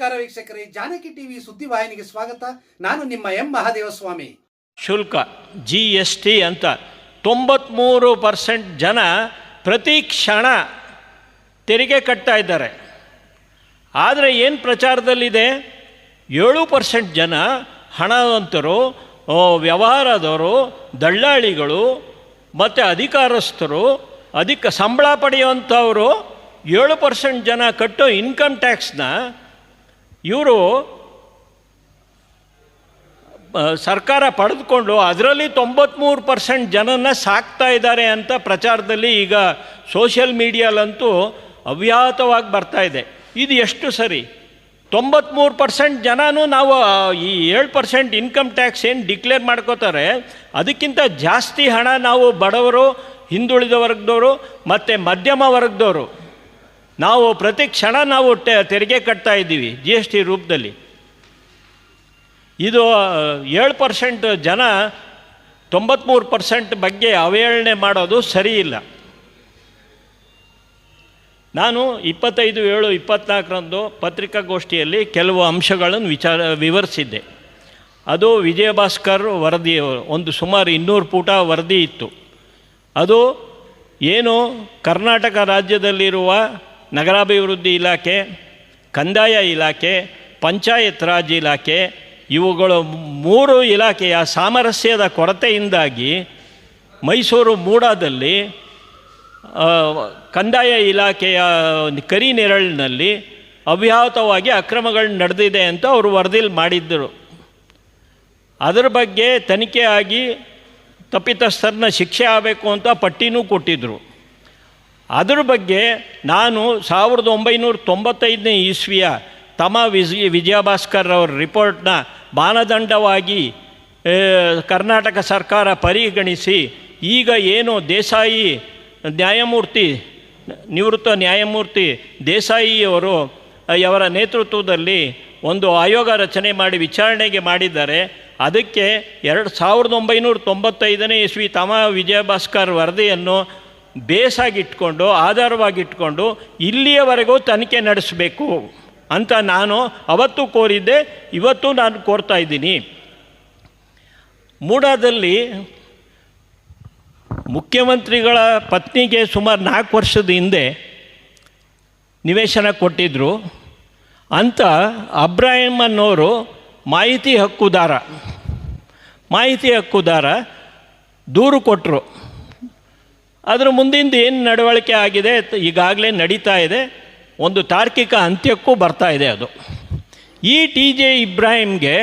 ನಮಸ್ಕಾರ ವೀಕ್ಷಕರೇ, ಜಾನಕಿ ಟಿವಿ ಸುದ್ದಿವಾಹಿನಿಗೆ ಸ್ವಾಗತ. ನಾನು ನಿಮ್ಮ ಎಂ ಮಹಾದೇವಸ್ವಾಮಿ. ಶುಲ್ಕ ಜಿ ಎಸ್ ಟಿ ಅಂತ ತೊಂಬತ್ತ್ಮೂರು ಪರ್ಸೆಂಟ್ ಜನ ಪ್ರತಿ ಕ್ಷಣ ತೆರಿಗೆ ಕಟ್ತಾ ಇದ್ದಾರೆ. ಆದರೆ ಏನು ಪ್ರಚಾರದಲ್ಲಿದೆ? ಏಳು ಪರ್ಸೆಂಟ್ ಜನ ಹಣವಂತರು ವ್ಯವಹಾರದವರು, ದಳ್ಳಾಳಿಗಳು, ಮತ್ತು ಅಧಿಕಾರಸ್ಥರು, ಅಧಿಕ ಸಂಬಳ ಪಡೆಯುವಂಥವರು ಏಳು ಪರ್ಸೆಂಟ್ ಜನ ಕಟ್ಟೋ ಇನ್ಕಮ್ ಟ್ಯಾಕ್ಸ್ನ ಇವರು ಸರ್ಕಾರ ಪಡೆದುಕೊಂಡು ಅದರಲ್ಲಿ ತೊಂಬತ್ತ್ಮೂರು ಪರ್ಸೆಂಟ್ ಜನನ ಸಾಕ್ತಾ ಇದ್ದಾರೆ ಅಂತ ಪ್ರಚಾರದಲ್ಲಿ ಈಗ ಸೋಷಿಯಲ್ ಮೀಡಿಯಾಲಂತೂ ಅವ್ಯಾಹತವಾಗಿ ಬರ್ತಾ ಇದೆ. ಇದು ಎಷ್ಟು ಸರಿ? ತೊಂಬತ್ತ್ಮೂರು ಪರ್ಸೆಂಟ್ ಜನನೂ ನಾವು ಈ ಏಳು ಪರ್ಸೆಂಟ್ ಇನ್ಕಮ್ ಟ್ಯಾಕ್ಸ್ ಏನು ಡಿಕ್ಲೇರ್ ಮಾಡ್ಕೋತಾರೆ, ಅದಕ್ಕಿಂತ ಜಾಸ್ತಿ ಹಣ ನಾವು ಬಡವರು, ಹಿಂದುಳಿದ ವರ್ಗದವರು, ಮತ್ತು ಮಧ್ಯಮ ವರ್ಗದವರು ನಾವು ಪ್ರತಿ ಕ್ಷಣ ನಾವು ತೆರಿಗೆ ಕಟ್ತಾ ಇದ್ದೀವಿ ಜಿ ಎಸ್ ಟಿ ರೂಪದಲ್ಲಿ. ಇದು, ಏಳು ಪರ್ಸೆಂಟ್ ಜನ ತೊಂಬತ್ತ್ಮೂರು ಪರ್ಸೆಂಟ್ ಬಗ್ಗೆ ಅವಹೇಳನೆ ಮಾಡೋದು ಸರಿ ಇಲ್ಲ. ನಾನು ಇಪ್ಪತ್ತೈದು, ಏಳು ಇಪ್ಪತ್ತ್ನಾಲ್ಕರಂದು ಪತ್ರಿಕಾಗೋಷ್ಠಿಯಲ್ಲಿ ಕೆಲವು ಅಂಶಗಳನ್ನು ವಿಚಾರ, ವಿವರಿಸಿದ್ದೆ. ಅದು ವಿಜಯಭಾಸ್ಕರ್ ವರದಿ, ಒಂದು ಸುಮಾರು ಇನ್ನೂರು ಪುಟ ವರದಿ ಇತ್ತು. ಅದು ಏನು ಕರ್ನಾಟಕ ರಾಜ್ಯದಲ್ಲಿರುವ ನಗರಾಭಿವೃದ್ಧಿ ಇಲಾಖೆ, ಕಂದಾಯ ಇಲಾಖೆ, ಪಂಚಾಯತ್ ರಾಜ್ ಇಲಾಖೆ, ಇವುಗಳು ಮೂರು ಇಲಾಖೆಯ ಸಾಮರಸ್ಯದ ಕೊರತೆಯಿಂದಾಗಿ ಮೈಸೂರು ಮೂಡಾದಲ್ಲಿ ಕಂದಾಯ ಇಲಾಖೆಯ ಕರಿ ನೆರಳಿನಲ್ಲಿ ಅವ್ಯಾಹತವಾಗಿ ಅಕ್ರಮಗಳು ನಡೆದಿದೆ ಅಂತ ಅವರು ವರದಿಲಿ ಮಾಡಿದ್ದರು ಅದರ ಬಗ್ಗೆ ತನಿಖೆ ಆಗಿ ತಪ್ಪಿತಸ್ಥರನ್ನ ಶಿಕ್ಷೆ ಆಗಬೇಕು ಅಂತ ಪಟ್ಟಿನೂ ಕೊಟ್ಟಿದ್ದರು ಅದ್ರ ಬಗ್ಗೆ ನಾನು ಸಾವಿರದ ಒಂಬೈನೂರ ತೊಂಬತ್ತೈದನೇ ಇಸ್ವಿಯ ತಮ ವಿಜಯ ವಿಜಯಭಾಸ್ಕರ್ ಅವರ ರಿಪೋರ್ಟ್ನ ಮಾನದಂಡವಾಗಿ ಕರ್ನಾಟಕ ಸರ್ಕಾರ ಪರಿಗಣಿಸಿ, ಈಗ ಏನು ದೇಸಾಯಿ ನ್ಯಾಯಮೂರ್ತಿ, ನಿವೃತ್ತ ನ್ಯಾಯಮೂರ್ತಿ ದೇಸಾಯಿಯವರು ಅವರ ನೇತೃತ್ವದಲ್ಲಿ ಒಂದು ಆಯೋಗ ರಚನೆ ಮಾಡಿ ವಿಚಾರಣೆಗೆ ಮಾಡಿದ್ದಾರೆ. ಅದಕ್ಕೆ ಎರಡು ಸಾವಿರದ ಒಂಬೈನೂರ ತೊಂಬತ್ತೈದನೇ ಇಸ್ವಿ ತಮ ವಿಜಯಭಾಸ್ಕರ್ ವರದಿಯನ್ನು ಬೇಸಾಗಿಟ್ಕೊಂಡು, ಆಧಾರವಾಗಿಟ್ಕೊಂಡು ಇಲ್ಲಿಯವರೆಗೂ ತನಿಖೆ ನಡೆಸಬೇಕು ಅಂತ ನಾನು ಅವತ್ತು ಕೋರಿದ್ದೆ, ಇವತ್ತು ನಾನು ಕೋರ್ತಾ ಇದ್ದೀನಿ. ಮೂಡಾದಲ್ಲಿ ಮುಖ್ಯಮಂತ್ರಿಗಳ ಪತ್ನಿಗೆ ಸುಮಾರು ನಾಲ್ಕು ವರ್ಷದ ಹಿಂದೆ ನಿವೇಶನ ಕೊಟ್ಟಿದ್ದರು ಅಂತ ಅಬ್ರಾಹಿಂ ಅನ್ನೋರು ಮಾಹಿತಿ ಹಕ್ಕುದಾರ ಮಾಹಿತಿ ಹಕ್ಕುದಾರ ದೂರು ಕೊಟ್ಟರು ಅದರ ಮುಂದಿಂದ ಏನು ನಡವಳಿಕೆ ಆಗಿದೆ? ಈಗಾಗಲೇ ನಡೀತಾ ಇದೆ. ಒಂದು ತಾರ್ಕಿಕ ಅಂತ್ಯಕ್ಕೂ ಬರ್ತಾ ಇದೆ ಅದು. ಈ ಟಿ ಜೆ ಇಬ್ರಾಹಿಂಗೆ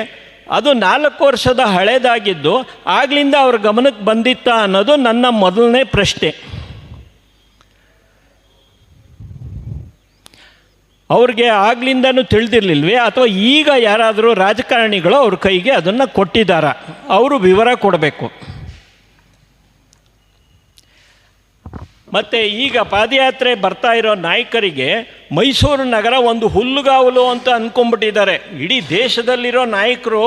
ಅದು ನಾಲ್ಕು ವರ್ಷದ ಹಳೇದಾಗಿದ್ದು, ಆಗ್ಲಿಂದ ಅವ್ರ ಗಮನಕ್ಕೆ ಬಂದಿತ್ತ ಅನ್ನೋದು ನನ್ನ ಮೊದಲನೇ ಪ್ರಶ್ನೆ. ಅವ್ರಿಗೆ ಆಗ್ಲಿಂದನೂ ತಿಳಿದಿರ್ಲಿಲ್ವೇ? ಅಥವಾ ಈಗ ಯಾರಾದರೂ ರಾಜಕಾರಣಿಗಳು ಅವ್ರ ಕೈಗೆ ಅದನ್ನು ಕೊಟ್ಟಿದ್ದಾರಾ? ಅವರು ವಿವರ ಕೊಡಬೇಕು. ಮತ್ತು ಈಗ ಪಾದಯಾತ್ರೆ ಬರ್ತಾ ಇರೋ ನಾಯಕರಿಗೆ ಮೈಸೂರು ನಗರ ಒಂದು ಹುಲ್ಲುಗಾವಲು ಅಂತ ಅಂದ್ಕೊಂಡ್ಬಿಟ್ಟಿದ್ದಾರೆ ಇಡೀ ದೇಶದಲ್ಲಿರೋ ನಾಯಕರು,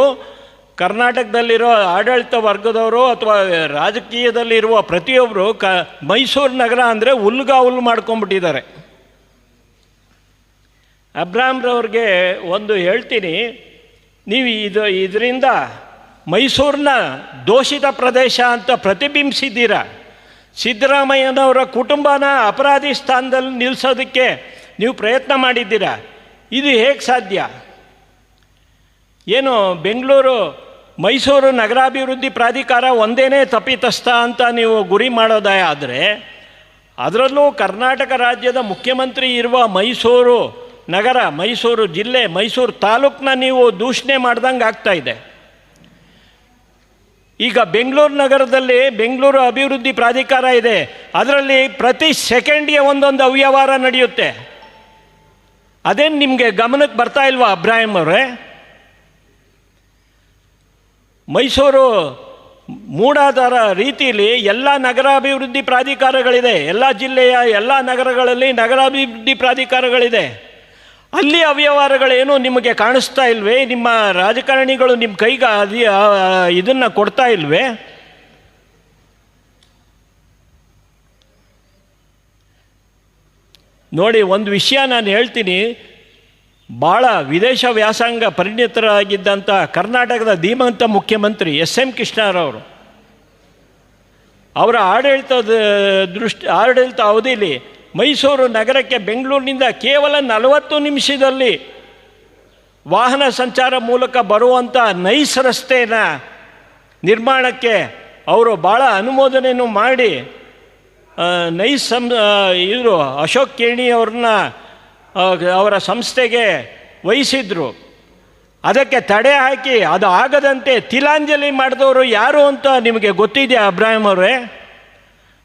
ಕರ್ನಾಟಕದಲ್ಲಿರೋ ಆಡಳಿತ ವರ್ಗದವರು ಅಥವಾ ರಾಜಕೀಯದಲ್ಲಿರುವ ಪ್ರತಿಯೊಬ್ಬರು ಕ, ಮೈಸೂರು ನಗರ ಅಂದರೆ ಹುಲ್ಲುಗಾವಲು ಮಾಡ್ಕೊಂಡ್ಬಿಟ್ಟಿದ್ದಾರೆ. ಅಬ್ರಾಮ್ರವ್ರಿಗೆ ಒಂದು ಹೇಳ್ತೀನಿ. ನೀವು ಇದು, ಇದರಿಂದ ಮೈಸೂರಿನ ದೋಷಿತ ಪ್ರದೇಶ ಅಂತ ಪ್ರತಿಬಿಂಬಿಸಿದ್ದೀರಾ? ಸಿದ್ದರಾಮಯ್ಯನವರ ಕುಟುಂಬನ ಅಪರಾಧಿ ಸ್ಥಾನದಲ್ಲಿ ನಿಲ್ಲಿಸೋದಕ್ಕೆ ನೀವು ಪ್ರಯತ್ನ ಮಾಡಿದ್ದೀರಾ? ಇದು ಹೇಗೆ ಸಾಧ್ಯ? ಏನು, ಬೆಂಗಳೂರು, ಮೈಸೂರು ನಗರಾಭಿವೃದ್ಧಿ ಪ್ರಾಧಿಕಾರ ಒಂದೇನೇ ತಪ್ಪಿತಸ್ಥ ಅಂತ ನೀವು ಗುರಿ ಮಾಡೋದೇ ಆದರೆ ಅದರಲ್ಲೂ ಕರ್ನಾಟಕ ರಾಜ್ಯದ ಮುಖ್ಯಮಂತ್ರಿ ಇರುವ ಮೈಸೂರು ನಗರ, ಮೈಸೂರು ಜಿಲ್ಲೆ, ಮೈಸೂರು ತಾಲೂಕನ್ನ ನೀವು ದೂಷಣೆ ಮಾಡ್ದಂಗೆ ಇದೆ. ಈಗ ಬೆಂಗಳೂರು ನಗರದಲ್ಲಿ ಬೆಂಗಳೂರು ಅಭಿವೃದ್ಧಿ ಪ್ರಾಧಿಕಾರ ಇದೆ. ಅದರಲ್ಲಿ ಪ್ರತಿ ಸೆಕೆಂಡ್ಗೆ ಒಂದೊಂದು ಅವ್ಯವಹಾರ ನಡೆಯುತ್ತೆ. ಅದೇನು ನಿಮಗೆ ಗಮನಕ್ಕೆ ಬರ್ತಾ ಇಲ್ವಾ ಅಬ್ರಾಹಿಂ ಅವರೇ? ಮೈಸೂರು ಮೂಡಾದರ ರೀತಿಯಲ್ಲಿ ಎಲ್ಲ ನಗರಾಭಿವೃದ್ಧಿ ಪ್ರಾಧಿಕಾರಗಳಿದೆ. ಎಲ್ಲ ಜಿಲ್ಲೆಯ ಎಲ್ಲ ನಗರಗಳಲ್ಲಿ ನಗರಾಭಿವೃದ್ಧಿ ಪ್ರಾಧಿಕಾರಗಳಿದೆ. ಅಲ್ಲಿ ಅವ್ಯವಹಾರಗಳೇನು ನಿಮಗೆ ಕಾಣಿಸ್ತಾ ಇಲ್ವೇ? ನಿಮ್ಮ ರಾಜಕಾರಣಿಗಳು ನಿಮ್ಮ ಕೈಗೆ ಅದಿ ಇದನ್ನು ಕೊಡ್ತಾ ಇಲ್ವೇ? ನೋಡಿ, ಒಂದು ವಿಷಯ ನಾನು ಹೇಳ್ತೀನಿ. ಭಾಳ ವಿದೇಶ ವ್ಯಾಸಂಗ ಪರಿಣಿತರಾಗಿದ್ದಂಥ ಕರ್ನಾಟಕದ ಧೀಮಂತ ಮುಖ್ಯಮಂತ್ರಿ ಎಸ್ ಎಂ ಕೃಷ್ಣರವರು. ಅವರ ಆಡಳಿತದ ದೃಷ್ಟಿ ಆಡಳಿತ ಅವಧಿಯಲ್ಲಿ ಮೈಸೂರು ನಗರಕ್ಕೆ ಬೆಂಗಳೂರಿನಿಂದ ಕೇವಲ ನಲವತ್ತು ನಿಮಿಷದಲ್ಲಿ ವಾಹನ ಸಂಚಾರ ಮೂಲಕ ಬರುವಂಥ ನೈಸ್ ರಸ್ತೆನ ನಿರ್ಮಾಣಕ್ಕೆ ಅವರು ಭಾಳ ಅನುಮೋದನೆಯನ್ನು ಮಾಡಿ ನೈಸ್ ಸಂ ಇವರು ಅಶೋಕ್ ಕೇಣಿ ಅವ್ರನ್ನ ಅವರ ಸಂಸ್ಥೆಗೆ ವಹಿಸಿದ್ರು. ಅದಕ್ಕೆ ತಡೆ ಹಾಕಿ ಅದು ಆಗದಂತೆ ತಿಲಾಂಜಲಿ ಮಾಡಿದವರು ಯಾರು ಅಂತ ನಿಮಗೆ ಗೊತ್ತಿದೆಯಾ ಅಬ್ರಾಹಿಂ ಅವರೇ?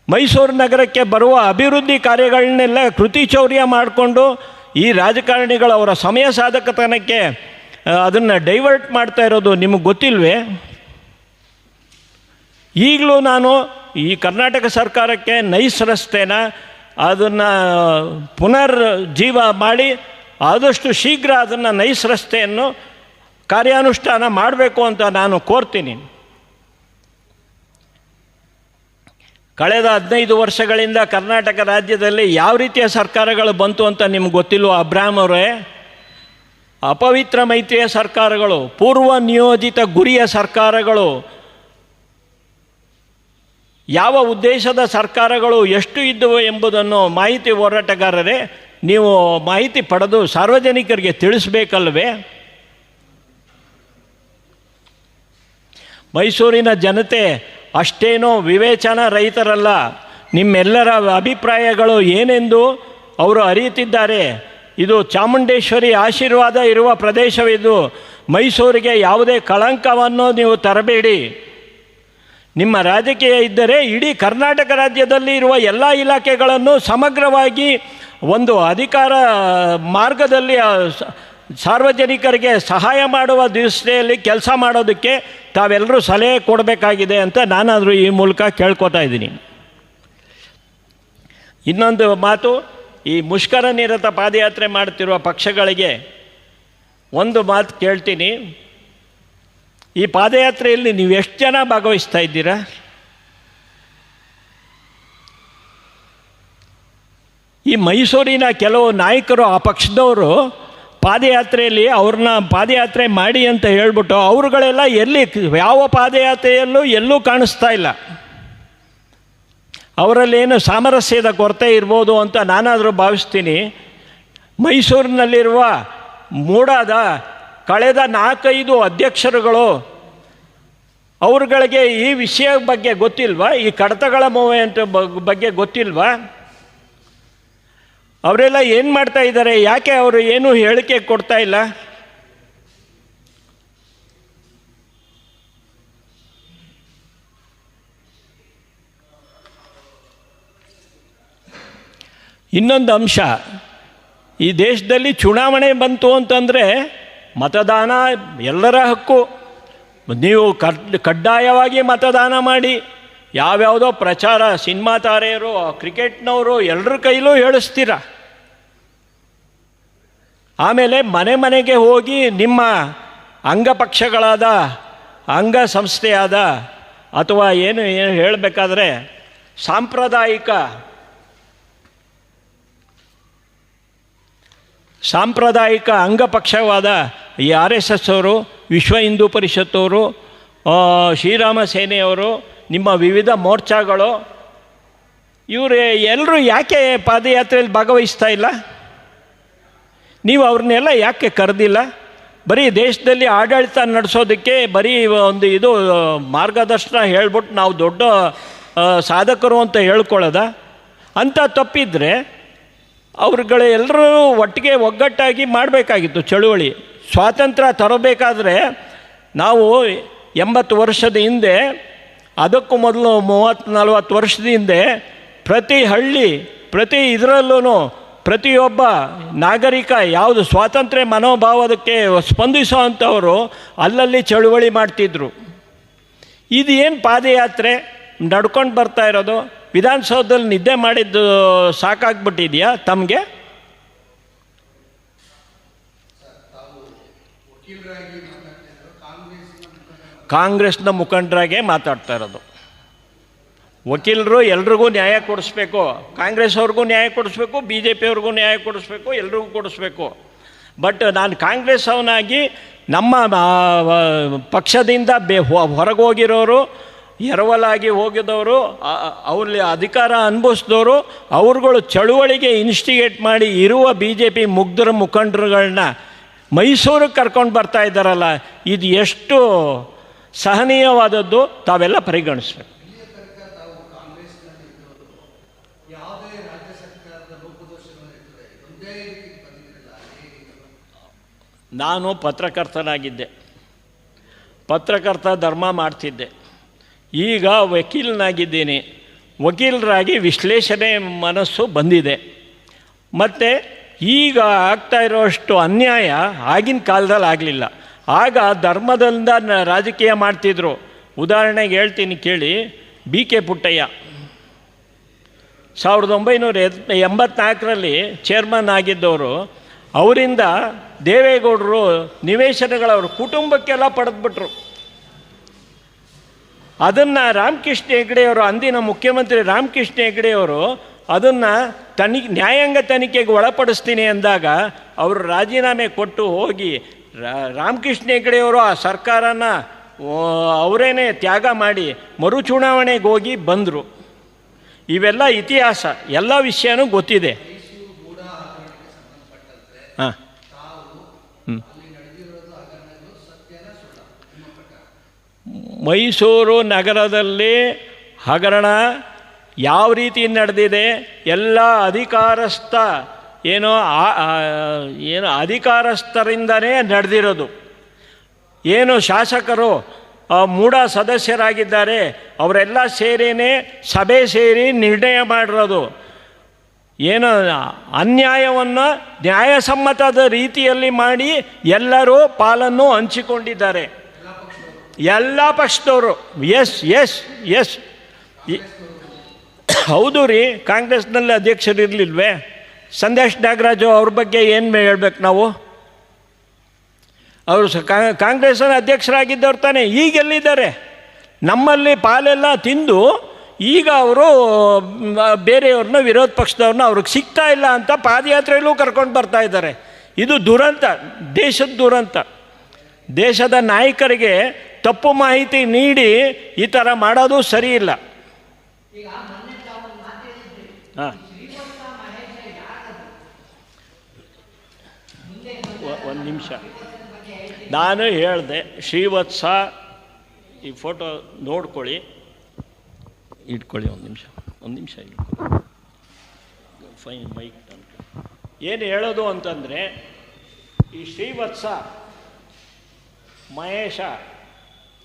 ಮೈಸೂರು ನಗರಕ್ಕೆ ಬರುವ ಅಭಿವೃದ್ಧಿ ಕಾರ್ಯಗಳನ್ನೆಲ್ಲ ಕೃತಿಚೌರ್ಯ ಮಾಡಿಕೊಂಡು ಈ ರಾಜಕಾರಣಿಗಳು ಅವರ ಸಮಯ ಸಾಧಕತನಕ್ಕೆ ಅದನ್ನು ಡೈವರ್ಟ್ ಮಾಡ್ತಾ ಇರೋದು ನಿಮಗೆ ಗೊತ್ತಿಲ್ವೇ? ಈಗಲೂ ನಾನು ಈ ಕರ್ನಾಟಕ ಸರ್ಕಾರಕ್ಕೆ ನೈಸ್ ರಸ್ತೆನ ಅದನ್ನು ಪುನರ್ ಜೀವ ಮಾಡಿ ಆದಷ್ಟು ಶೀಘ್ರ ಅದನ್ನು ನೈಸ್ ರಸ್ತೆಯನ್ನು ಕಾರ್ಯಾನುಷ್ಠಾನ ಮಾಡಬೇಕು ಅಂತ ನಾನು ಕೋರ್ತೀನಿ. ಕಳೆದ ಹದಿನೈದು ವರ್ಷಗಳಿಂದ ಕರ್ನಾಟಕ ರಾಜ್ಯದಲ್ಲಿ ಯಾವ ರೀತಿಯ ಸರ್ಕಾರಗಳು ಬಂತು ಅಂತ ನಿಮ್ಗೆ ಗೊತ್ತಿಲ್ಲ ಅಬ್ರಾಹ್ಮ್ ಅವರೇ? ಅಪವಿತ್ರ ಮೈತ್ರಿಯ ಸರ್ಕಾರಗಳು, ಪೂರ್ವ ನಿಯೋಜಿತ ಗುರಿಯ ಸರ್ಕಾರಗಳು. ಯಾವ ಉದ್ದೇಶದ ಸರ್ಕಾರಗಳು ಎಷ್ಟು ಇದ್ದವು ಎಂಬುದನ್ನು ಮಾಹಿತಿ ಹೋರಾಟಗಾರರೇ, ನೀವು ಮಾಹಿತಿ ಪಡೆದು ಸಾರ್ವಜನಿಕರಿಗೆ ತಿಳಿಸ್ಬೇಕಲ್ವೇ? ಮೈಸೂರಿನ ಜನತೆ ಅಷ್ಟೇನೋ ವಿವೇಚನ ರೈತರಲ್ಲ ನಿಮ್ಮೆಲ್ಲರ ಅಭಿಪ್ರಾಯಗಳು ಏನೆಂದು ಅವರು ಅರಿಯುತ್ತಿದ್ದಾರೆ. ಇದು ಚಾಮುಂಡೇಶ್ವರಿ ಆಶೀರ್ವಾದ ಇರುವ ಪ್ರದೇಶವಿದು. ಮೈಸೂರಿಗೆ ಯಾವುದೇ ಕಳಂಕವನ್ನು ನೀವು ತರಬೇಡಿ. ನಿಮ್ಮ ರಾಜಕೀಯ ಇದ್ದರೆ ಇಡೀ ಕರ್ನಾಟಕ ರಾಜ್ಯದಲ್ಲಿ ಇರುವ ಎಲ್ಲ ಇಲಾಖೆಗಳನ್ನು ಸಮಗ್ರವಾಗಿ ಒಂದು ಅಧಿಕಾರ ಮಾರ್ಗದಲ್ಲಿ ಸಾರ್ವಜನಿಕರಿಗೆ ಸಹಾಯ ಮಾಡುವ ದಿವಸದಲ್ಲಿ ಕೆಲಸ ಮಾಡೋದಕ್ಕೆ ತಾವೆಲ್ಲರೂ ಸಲಹೆ ಕೊಡಬೇಕಾಗಿದೆ ಅಂತ ನಾನಾದರೂ ಈ ಮೂಲಕ ಕೇಳ್ಕೊತಾ ಇದ್ದೀನಿ. ಇನ್ನೊಂದು ಮಾತು, ಈ ಮುಷ್ಕರ ನಿರತ ಪಾದಯಾತ್ರೆ ಮಾಡ್ತಿರುವ ಪಕ್ಷಗಳಿಗೆ ಒಂದು ಮಾತು ಕೇಳ್ತೀನಿ. ಈ ಪಾದಯಾತ್ರೆಯಲ್ಲಿ ನೀವು ಎಷ್ಟು ಜನ ಭಾಗವಹಿಸ್ತಾ ಇದ್ದೀರಾ? ಈ ಮೈಸೂರಿನ ಕೆಲವು ನಾಯಕರು, ಆ ಪಕ್ಷದವರು ಪಾದಯಾತ್ರೆಯಲ್ಲಿ ಅವ್ರನ್ನ ಪಾದಯಾತ್ರೆ ಮಾಡಿ ಅಂತ ಹೇಳ್ಬಿಟ್ಟು ಅವರುಗಳೆಲ್ಲ ಎಲ್ಲಿ ಯಾವ ಪಾದಯಾತ್ರೆಯಲ್ಲೂ ಎಲ್ಲೂ ಕಾಣಿಸ್ತಾ ಇಲ್ಲ. ಅವರಲ್ಲಿ ಏನು ಸಾಮರಸ್ಯದ ಕೊರತೆ ಇರ್ಬೋದು ಅಂತ ನಾನಾದರೂ ಭಾವಿಸ್ತೀನಿ. ಮೈಸೂರಿನಲ್ಲಿರುವ ಮೂಡಾದ ಕಳೆದ ನಾಲ್ಕೈದು ಅಧ್ಯಕ್ಷರುಗಳು ಅವರುಗಳಿಗೆ ಈ ವಿಷಯ ಬಗ್ಗೆ ಗೊತ್ತಿಲ್ವಾ? ಈ ಕಡತಗಳ ಮೂವ್ಮೆಂಟ್ ಬಗ್ಗೆ ಗೊತ್ತಿಲ್ವಾ? ಅವರೆಲ್ಲ ಏನು ಮಾಡ್ತಾ ಇದ್ದಾರೆ? ಯಾಕೆ ಅವರು ಏನು ಹೇಳಿಕೆ ಕೊಡ್ತಾ ಇಲ್ಲ? ಇನ್ನೊಂದು ಅಂಶ, ಈ ದೇಶದಲ್ಲಿ ಚುನಾವಣೆ ಬಂತು ಅಂತಂದರೆ ಮತದಾನ ಎಲ್ಲರ ಹಕ್ಕು. ನೀವು ಕಡ್, ಕಡ್ಡಾಯವಾಗಿ ಮತದಾನ ಮಾಡಿ. ಯಾವ್ಯಾವುದೋ ಪ್ರಚಾರ, ಸಿನಿಮಾ ತಾರೆಯರು ಕ್ರಿಕೆಟ್ನವರು ಎಲ್ಲರ ಕೈಲೂ ಹೇಳಿಸ್ತೀರ ಆಮೇಲೆ ಮನೆ ಮನೆಗೆ ಹೋಗಿ ನಿಮ್ಮ ಅಂಗಪಕ್ಷಗಳಾದ ಅಂಗ ಸಂಸ್ಥೆಯಾದ ಅಥವಾ ಏನು ಏನು ಹೇಳಬೇಕಾದ್ರೆ ಸಾಂಪ್ರದಾಯಿಕ ಸಾಂಪ್ರದಾಯಿಕ ಅಂಗಪಕ್ಷವಾದ ಈ ಆರ್ ಎಸ್ ಎಸ್ ಅವರು, ವಿಶ್ವ ಹಿಂದೂ ಪರಿಷತ್ತವರು ಶ್ರೀರಾಮ ಸೇನೆಯವರು ನಿಮ್ಮ ವಿವಿಧ ಮೋರ್ಚಾಗಳು, ಇವರು ಎಲ್ಲರೂ ಯಾಕೆ ಪಾದಯಾತ್ರೆಯಲ್ಲಿ ಭಾಗವಹಿಸ್ತಾ ಇಲ್ಲ? ನೀವು ಅವ್ರನ್ನೆಲ್ಲ ಯಾಕೆ ಕರೆದಿಲ್ಲ? ಬರೀ ದೇಶದಲ್ಲಿ ಆಡಳಿತ ನಡೆಸೋದಕ್ಕೆ ಬರೀ ಒಂದು ಇದು ಮಾರ್ಗದರ್ಶನ ಹೇಳ್ಬಿಟ್ಟು ನಾವು ದೊಡ್ಡ ಸಾಧಕರು ಅಂತ ಹೇಳ್ಕೊಳ್ಳೋದ? ಅಂತ ತಪ್ಪಿದ್ರೆ ಅವ್ರುಗಳ ಎಲ್ಲರೂ ಒಟ್ಟಿಗೆ ಒಗ್ಗಟ್ಟಾಗಿ ಮಾಡಬೇಕಾಗಿತ್ತು ಚಳುವಳಿ. ಸ್ವಾತಂತ್ರ್ಯ ತರಬೇಕಾದ್ರೆ ನಾವು ಎಂಬತ್ತು ವರ್ಷದ ಹಿಂದೆ, ಅದಕ್ಕೂ ಮೊದಲು ಮೂವತ್ತು, ನಲವತ್ತು ವರ್ಷದ ಹಿಂದೆ ಪ್ರತಿ ಹಳ್ಳಿ, ಪ್ರತಿ ಇದರಲ್ಲೂ ಪ್ರತಿಯೊಬ್ಬ ನಾಗರಿಕ ಯಾವುದು ಸ್ವಾತಂತ್ರ್ಯ ಮನೋಭಾವದಕ್ಕೆ ಸ್ಪಂದಿಸುವಂಥವರು ಅಲ್ಲಲ್ಲಿ ಚಳುವಳಿ ಮಾಡ್ತಿದ್ರು. ಇದು ಏನು ಪಾದಯಾತ್ರೆ? ನಡ್ಕೊಂಡು ಬರ್ತಾ ಇರೋದು. ವಿಧಾನಸೌಧದಲ್ಲಿ ನಿದ್ದೆ ಮಾಡಿದ್ದು ಸಾಕಾಗ್ಬಿಟ್ಟಿದೆಯಾ ತಮಗೆ? ಕಾಂಗ್ರೆಸ್ನ ಮುಖಂಡರಾಗೆ ಮಾತಾಡ್ತಾ ಇರೋದು. ವಕೀಲರು ಎಲ್ರಿಗೂ ನ್ಯಾಯ ಕೊಡಿಸ್ಬೇಕು, ಕಾಂಗ್ರೆಸ್ ಅವ್ರಿಗೂ ನ್ಯಾಯ ಕೊಡಿಸ್ಬೇಕು ಬಿ ಜೆ ಪಿಯವ್ರಿಗೂ ನ್ಯಾಯ ಕೊಡಿಸ್ಬೇಕು, ಎಲ್ರಿಗೂ ಕೊಡಿಸ್ಬೇಕು. ಬಟ್ ನಾನು ಕಾಂಗ್ರೆಸ್ ಅವನಾಗಿ ನಮ್ಮ ಪಕ್ಷದಿಂದ ಬೆ ಹೊರಗೋಗಿರೋರು, ಎರವಲಾಗಿ ಹೋಗಿದವರು ಅವ್ರಲ್ಲಿ ಅಧಿಕಾರ ಅನುಭವಿಸಿದವರು, ಅವ್ರುಗಳು ಚಳುವಳಿಗೆ ಇನ್ಸ್ಟಿಗೇಟ್ ಮಾಡಿ ಇರುವ ಬಿ ಜೆ ಪಿ ಮುಗ್ಧರ ಮುಖಂಡರುಗಳನ್ನ ಮೈಸೂರಿಗೆ ಕರ್ಕೊಂಡು ಬರ್ತಾ ಇದ್ದಾರಲ್ಲ, ಇದು ಎಷ್ಟು ಸಹನೀಯವಾದದ್ದು, ತಾವೆಲ್ಲ ಪರಿಗಣಿಸ್ಬೇಕು ಯಾವುದೇ ರಾಜ್ಯ ಸರ್ಕಾರದ ಲೋಪದೋಷಗಳು ಇರ್ತದೆ ಒಂದೇ ರೀತಿ ಬಂದಿರಲಿಲ್ಲ ನಾನು ಪತ್ರಕರ್ತನಾಗಿದ್ದೆ. ಪತ್ರಕರ್ತ ಧರ್ಮ ಮಾಡ್ತಿದ್ದೆ. ಈಗ ವಕೀಲನಾಗಿದ್ದೀನಿ. ವಕೀಲರಾಗಿ ವಿಶ್ಲೇಷಣೆ ಮನಸ್ಸು ಬಂದಿದೆ. ಮತ್ತು ಈಗ ಆಗ್ತಾ ಇರೋಷ್ಟು ಅನ್ಯಾಯ ಆಗಿನ ಕಾಲದಲ್ಲಿ ಆಗಲಿಲ್ಲ. ಆಗ ಧರ್ಮದಿಂದ ರಾಜಕೀಯ ಮಾಡ್ತಿದ್ರು. ಉದಾಹರಣೆಗೆ ಹೇಳ್ತೀನಿ ಕೇಳಿ, ಬಿ ಕೆ ಪುಟ್ಟಯ್ಯ. ಸಾವಿರದ ಒಂಬೈನೂರ ಎಂಬತ್ನಾಲ್ಕರಲ್ಲಿ ಚೇರ್ಮನ್ ಆಗಿದ್ದವರು ಅವರಿಂದ ದೇವೇಗೌಡರು ನಿವೇಶನಗಳ ಅವ್ರ ಕುಟುಂಬಕ್ಕೆಲ್ಲ ಪಡೆದ್ಬಿಟ್ರು. ಅದನ್ನು ರಾಮಕೃಷ್ಣ ಹೆಗ್ಡೆಯವರು, ಅಂದಿನ ಮುಖ್ಯಮಂತ್ರಿ ರಾಮಕೃಷ್ಣ ಹೆಗ್ಡೆಯವರು ಅದನ್ನು ತನಿ, ನ್ಯಾಯಾಂಗ ತನಿಖೆಗೆ ಒಳಪಡಿಸ್ತೀನಿ ಅಂದಾಗ ಅವರು ರಾಜೀನಾಮೆ ಕೊಟ್ಟು ಹೋಗಿ ರಾಮಕೃಷ್ಣ ಹೆಗ್ಡೆಯವರು ಆ ಸರ್ಕಾರನ ಅವರೇನೆ ತ್ಯಾಗ ಮಾಡಿ ಮರು ಚುನಾವಣೆಗೆ ಹೋಗಿ ಬಂದರು. ಇವೆಲ್ಲ ಇತಿಹಾಸ, ಎಲ್ಲ ವಿಷಯನೂ ಗೊತ್ತಿದೆ. ಹಾಂ. ಹ್ಞೂ ಮೈಸೂರು ನಗರದಲ್ಲಿ ಹಗರಣ ಯಾವ ರೀತಿ ನಡೆದಿದೆ? ಎಲ್ಲ ಅಧಿಕಾರಸ್ಥ ಏನೋ ಏನು ಅಧಿಕಾರಸ್ಥರಿಂದನೇ ನಡೆದಿರೋದು. ಏನು ಶಾಸಕರು ಮೂಢ ಸದಸ್ಯರಾಗಿದ್ದಾರೆ ಅವರೆಲ್ಲ ಸೇರಿನೇ ಸಭೆ ಸೇರಿ ನಿರ್ಣಯ ಮಾಡಿರೋದು. ಏನು ಅನ್ಯಾಯವನ್ನು ನ್ಯಾಯಸಮ್ಮತದ ರೀತಿಯಲ್ಲಿ ಮಾಡಿ ಎಲ್ಲರೂ ಪಾಲನ್ನು ಹಂಚಿಕೊಂಡಿದ್ದಾರೆ. ಎಲ್ಲ ಪಕ್ಷದವರು ಎಸ್ ಎಸ್ ಎಸ್ ಹೌದು ರೀ, ಕಾಂಗ್ರೆಸ್ನಲ್ಲಿ ಅಧ್ಯಕ್ಷರು ಇರಲಿಲ್ವೇ? ಸಂದೇಶ್ ನಾಗರಾಜು ಅವ್ರ ಬಗ್ಗೆ ಏನು ಹೇಳ್ಬೇಕು ನಾವು? ಅವರು ಕಾಂಗ್ರೆಸ್ನ ಅಧ್ಯಕ್ಷರಾಗಿದ್ದವ್ರು ತಾನೇ ಈಗ ಎಲ್ಲಿದ್ದಾರೆ ನಮ್ಮಲ್ಲಿ ಪಾಲೆಲ್ಲ ತಿಂದು ಈಗ ಅವರು ಬೇರೆಯವ್ರನ್ನ ವಿರೋಧ ಪಕ್ಷದವ್ರನ್ನ ಅವ್ರಿಗೆ ಸಿಗ್ತಾ ಇಲ್ಲ ಅಂತ ಪಾದಯಾತ್ರೆಯಲ್ಲೂ ಕರ್ಕೊಂಡು ಬರ್ತಾ ಇದ್ದಾರೆ. ಇದು ದುರಂತ ದೇಶದ ದುರಂತ. ದೇಶದ ನಾಯಕರಿಗೆ ತಪ್ಪು ಮಾಹಿತಿ ನೀಡಿ ಈ ಥರ ಮಾಡೋದು ಸರಿ ಇಲ್ಲ. ಹಾಂ. ಒಂದು ನಿಮಿಷ. ನಾನು ಹೇಳಿದೆ ಶ್ರೀವತ್ಸ ಈ ಫೋಟೋ ನೋಡ್ಕೊಳ್ಳಿ. ಇಟ್ಕೊಳ್ಳಿ, ಒಂದು ನಿಮಿಷ ಒಂದು ನಿಮಿಷ ಇಟ್ಕೊಳ್ಳಿ. ಫೈನ್ ಮೈಕ್ ಏನು ಹೇಳೋದು ಅಂತಂದರೆ, ಈ ಶ್ರೀವತ್ಸ, ಮಹೇಶ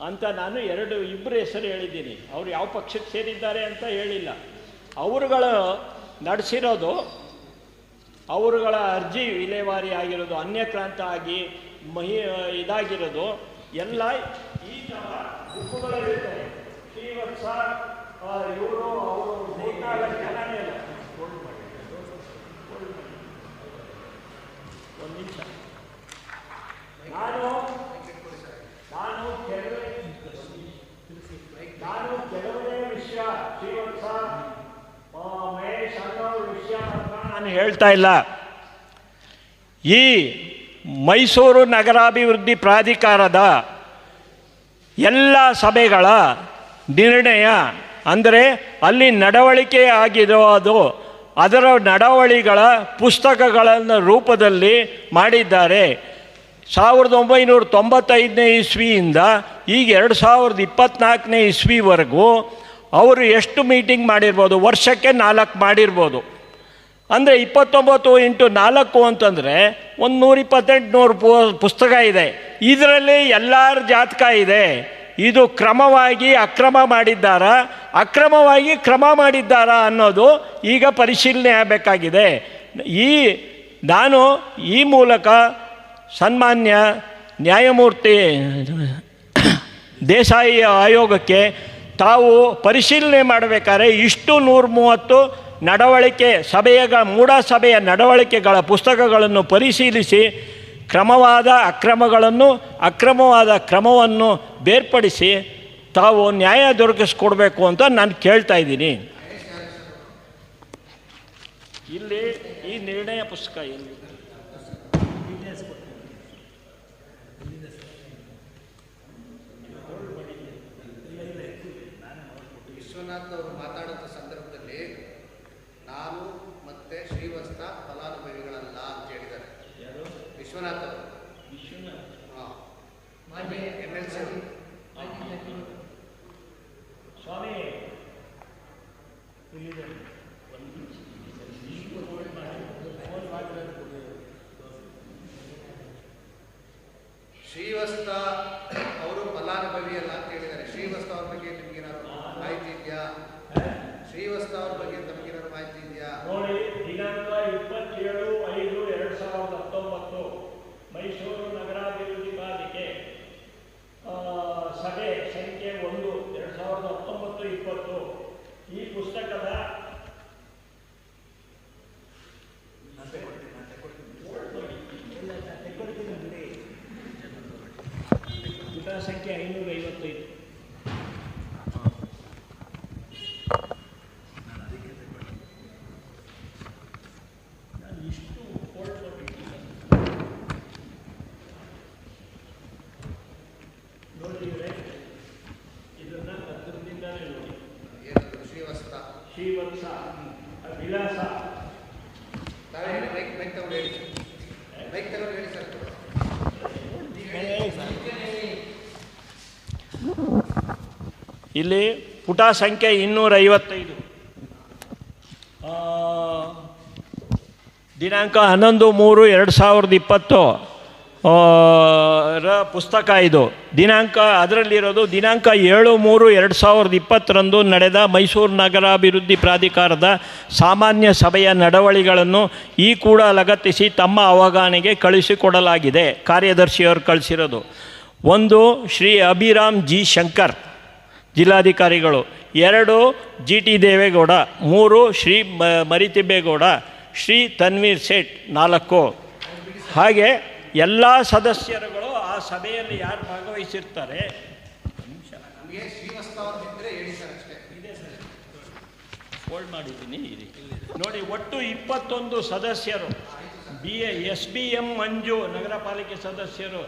ಅಂತ ನಾನು ಎರಡು ಇಬ್ಬರು ಹೆಸರು ಹೇಳಿದ್ದೀನಿ. ಅವರು ಯಾವ ಪಕ್ಷಕ್ಕೆ ಸೇರಿದ್ದಾರೆ ಅಂತ ಹೇಳಿಲ್ಲ. ಅವರುಗಳು ನಡೆಸಿರೋದು, ಅವರುಗಳ ಅರ್ಜಿ ವಿಲೇವಾರಿ ಆಗಿರೋದು, ಅನ್ಯಕ್ರಾಂತ ಆಗಿ ಮಹಿ, ಇದಾಗಿರೋದು, ಎಲ್ಲ ಈ ಥರ ಬುಕ್ಕುಗಳಲ್ಲಿರ್ತವೆ ಶ್ರೀವತ್ಸ ನಾನು ಹೇಳ್ತಾ ಇಲ್ಲ. ಈ ಮೈಸೂರು ನಗರಾಭಿವೃದ್ಧಿ ಪ್ರಾಧಿಕಾರದ ಎಲ್ಲ ಸಭೆಗಳ ನಿರ್ಣಯ ಅಂದರೆ ಅಲ್ಲಿ ನಡವಳಿಕೆ ಆಗಿರೋದು ಅದರ ನಡವಳಿಗಳ ಪುಸ್ತಕಗಳನ್ನು ರೂಪದಲ್ಲಿ ಮಾಡಿದ್ದಾರೆ. ಸಾವಿರದ ಒಂಬೈನೂರ ತೊಂಬತ್ತೈದನೇ ಇಸ್ವಿಯಿಂದ ಈಗ ಎರಡು ಸಾವಿರದ ಇಪ್ಪತ್ತ್ನಾಲ್ಕನೇ ಇಸ್ವಿವರೆಗೂ ಅವರು ಎಷ್ಟು ಮೀಟಿಂಗ್ ಮಾಡಿರ್ಬೋದು? ವರ್ಷಕ್ಕೆ ನಾಲ್ಕು ಮಾಡಿರ್ಬೋದು. ಅಂದರೆ ಇಪ್ಪತ್ತೊಂಬತ್ತು ಇಂಟು ನಾಲ್ಕು ಅಂತಂದರೆ ಒಂದು ನೂರಿಪ್ಪತ್ತೆಂಟು ನೂರು ಪುಸ್ತಕ ಇದೆ. ಇದರಲ್ಲಿ ಎಲ್ಲರ ಜಾತಕ ಇದೆ. ಇದು ಕ್ರಮವಾಗಿ ಅಕ್ರಮ ಮಾಡಿದ್ದಾರಾ? ಅಕ್ರಮವಾಗಿ ಕ್ರಮ ಮಾಡಿದ್ದಾರಾ ಅನ್ನೋದು ಈಗ ಪರಿಶೀಲನೆ ಆಗಬೇಕಾಗಿದೆ. ಈ ನಾನು ಈ ಮೂಲಕ ಸನ್ಮಾನ್ಯ ನ್ಯಾಯಮೂರ್ತಿ ದೇಸಾಯಿ ಆಯೋಗಕ್ಕೆ ತಾವು ಪರಿಶೀಲನೆ ಮಾಡಬೇಕಾದ್ರೆ ಇಷ್ಟು ನೂರ ಮೂವತ್ತು ನಡವಳಿಕೆ ಸಭೆಯ ಮೂಢ ಸಭೆಯ ನಡವಳಿಕೆಗಳ ಪುಸ್ತಕಗಳನ್ನು ಪರಿಶೀಲಿಸಿ ಕ್ರಮವಾದ ಅಕ್ರಮಗಳನ್ನು ಅಕ್ರಮವಾದ ಕ್ರಮವನ್ನು ಬೇರ್ಪಡಿಸಿ ತಾವು ನ್ಯಾಯ ದೊರಕಿಸ್ಕೊಡ್ಬೇಕು ಅಂತ ನಾನು ಕೇಳ್ತಾ ಇದ್ದೀನಿ. ಇಲ್ಲಿ ಈ ನಿರ್ಣಯ ಪುಸ್ತಕ ಎಲ್ಲಿ She was ಇಲ್ಲಿ ಪುಟ ಸಂಖ್ಯೆ ಇನ್ನೂರ ಐವತ್ತೈದು ಆ, ದಿನಾಂಕ ಹನ್ನೊಂದು ಮೂರು ಎರಡು ಸಾವಿರದ ಇಪ್ಪತ್ತು. ರ ಪುಸ್ತಕ ಇದು. ದಿನಾಂಕ ಅದರಲ್ಲಿರೋದು ದಿನಾಂಕ ಏಳು ಮೂರು ಎರಡು ಸಾವಿರದ ಇಪ್ಪತ್ತರಂದು ನಡೆದ ಮೈಸೂರು ನಗರಾಭಿವೃದ್ಧಿ ಪ್ರಾಧಿಕಾರದ ಸಾಮಾನ್ಯ ಸಭೆಯ ನಡವಳಿಗಳನ್ನು ಈ ಕೂಡ ಲಗತ್ತಿಸಿ ತಮ್ಮ ಅವಗಾನೆಗೆ ಕಳಿಸಿಕೊಡಲಾಗಿದೆ. ಕಾರ್ಯದರ್ಶಿಯವರು ಕಳಿಸಿರೋದು. ಒಂದು ಶ್ರೀ ಅಭಿರಾಮ್ ಜಿ ಶಂಕರ್. ಜಿಲ್ಲಾಧಿಕಾರಿಗಳು ಎರಡು ಜಿ ಟಿ ದೇವೇಗೌಡ ಮೂರು ಶ್ರೀ ಮ ಮರಿತಿಬ್ಬೇಗೌಡ ಶ್ರೀ ತನ್ವೀರ್ ಸೇಠ್ ನಾಲ್ಕು. ಹಾಗೆ ಎಲ್ಲ ಸದಸ್ಯರುಗಳು ಆ ಸಭೆಯಲ್ಲಿ ಯಾರು ಭಾಗವಹಿಸಿರ್ತಾರೆ? ಫೋಲ್ಡ್ ಮಾಡಿದ್ದೀನಿ ಇರಿ. ನೋಡಿ ಒಟ್ಟು ಇಪ್ಪತ್ತೊಂದು ಸದಸ್ಯರು. B A S B M Manju ನಗರ ಪಾಲಿಕೆ ಸದಸ್ಯರು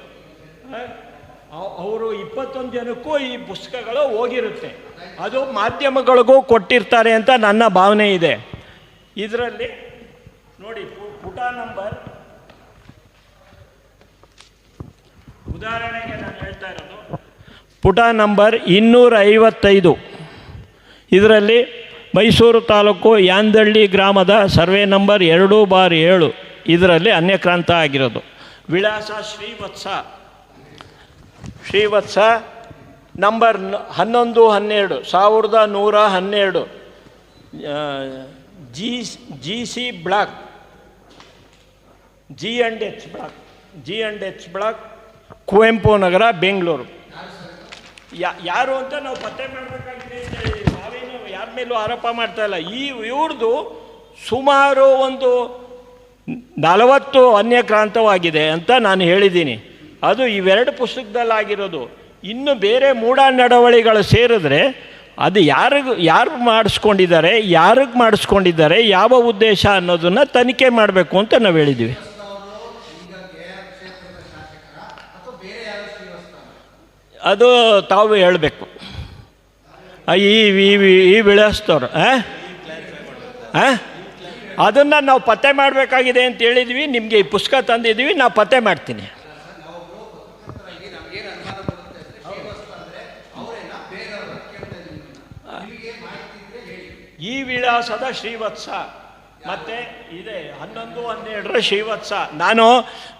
ಅವರು ಇಪ್ಪತ್ತೊಂದು ಜನಕ್ಕೂ ಈ ಪುಸ್ತಕಗಳು ಹೋಗಿರುತ್ತೆ. ಅದು ಮಾಧ್ಯಮಗಳಿಗೂ ಕೊಟ್ಟಿರ್ತಾರೆ ಅಂತ ನನ್ನ ಭಾವನೆ ಇದೆ. ಇದರಲ್ಲಿ ನೋಡಿ ಪುಟ ನಂಬರ್. ಉದಾಹರಣೆಗೆ ನಾನು ಹೇಳ್ತಾ ಇರೋದು. ಪುಟ ನಂಬರ್ ಇನ್ನೂರ ಐವತ್ತೈದು ಇದರಲ್ಲಿ ಮೈಸೂರು ತಾಲೂಕು ಯಾಂದಳ್ಳಿ ಗ್ರಾಮದ ಸರ್ವೆ ನಂಬರ್ ಎರಡು ಬಾರ್ ಏಳು. ಇದರಲ್ಲಿ ಅನ್ಯಕ್ರಾಂತ ಆಗಿರೋದು. ವಿಳಾಸ ಶ್ರೀವತ್ಸ. ಶ್ರೀವತ್ಸ ನಂಬರ್ ಹನ್ನೊಂದು, ಹನ್ನೆರಡು, ಸಾವಿರದ ನೂರ ಹನ್ನೆರಡು. G G C block. G and H block. G and H block, Kuvempu Nagar, Bengaluru. ಯಾ, ಯಾರು ಅಂತ ನಾವು ಪತ್ತೆ ಮಾಡಬೇಕಾಗಿದೆ ನಾವೇನು ಯಾರ ಮೇಲೂ ಆರೋಪ ಮಾಡ್ತಾ ಇಲ್ಲ. ಈ ಇವ್ರದ್ದು ಸುಮಾರು ಒಂದು ನಲವತ್ತು ಅನ್ಯಕ್ರಾಂತವಾಗಿದೆ ಅಂತ ನಾನು ಹೇಳಿದ್ದೀನಿ. ಅದು ಇವೆರಡು ಪುಸ್ತಕದಲ್ಲಾಗಿರೋದು. ಇನ್ನು ಬೇರೆ ಮೂಢ ನಡವಳಿಗಳು ಸೇರಿದ್ರೆ ಅದು ಯಾರಿಗೂ, ಯಾರು ಮಾಡಿಸ್ಕೊಂಡಿದ್ದಾರೆ, ಯಾರಿಗೆ ಮಾಡಿಸ್ಕೊಂಡಿದ್ದಾರೆ, ಯಾವ ಉದ್ದೇಶ ಅನ್ನೋದನ್ನು ತನಿಖೆ ಮಾಡಬೇಕು ಅಂತ ನಾವು ಹೇಳಿದ್ದೀವಿ ಅದು ತಾವು ಹೇಳಬೇಕು. ಈ ಈ ಹಾಂ ಹಾಂ ಅದನ್ನು ನಾವು ಪತ್ತೆ ಮಾಡಬೇಕಾಗಿದೆ ಅಂತ ಹೇಳಿದ್ವಿ, ನಿಮಗೆ ಈ ಪುಸ್ತಕ ತಂದಿದ್ದೀವಿ ನಾವು ಪತ್ತೆ ಮಾಡ್ತೀನಿ ಪತ್ರಕರ್ತರಾಗಿ ನಮಗೇನು ಅನುಮಾನ ಬರುತ್ತೆ ಅಂದ್ರೆ ಶ್ರೀವಸ್ತ ಅಂದ್ರೆ ಅವರೇನ ಬೇರೆಯವ್ರ ಕೇಳ್ತಾ ಇದ್ದೀನಿ ನಿಮಗೆ ಮಾಹಿತಿ ಇದ್ರೆ ಹೇಳಿ ಈ ವಿಳಾಸದ ಶ್ರೀವತ್ಸ. ಮತ್ತೆ ಇದೆ ಹನ್ನೊಂದು ಹನ್ನೆರಡರ ಶ್ರೀವತ್ಸ. ನಾನು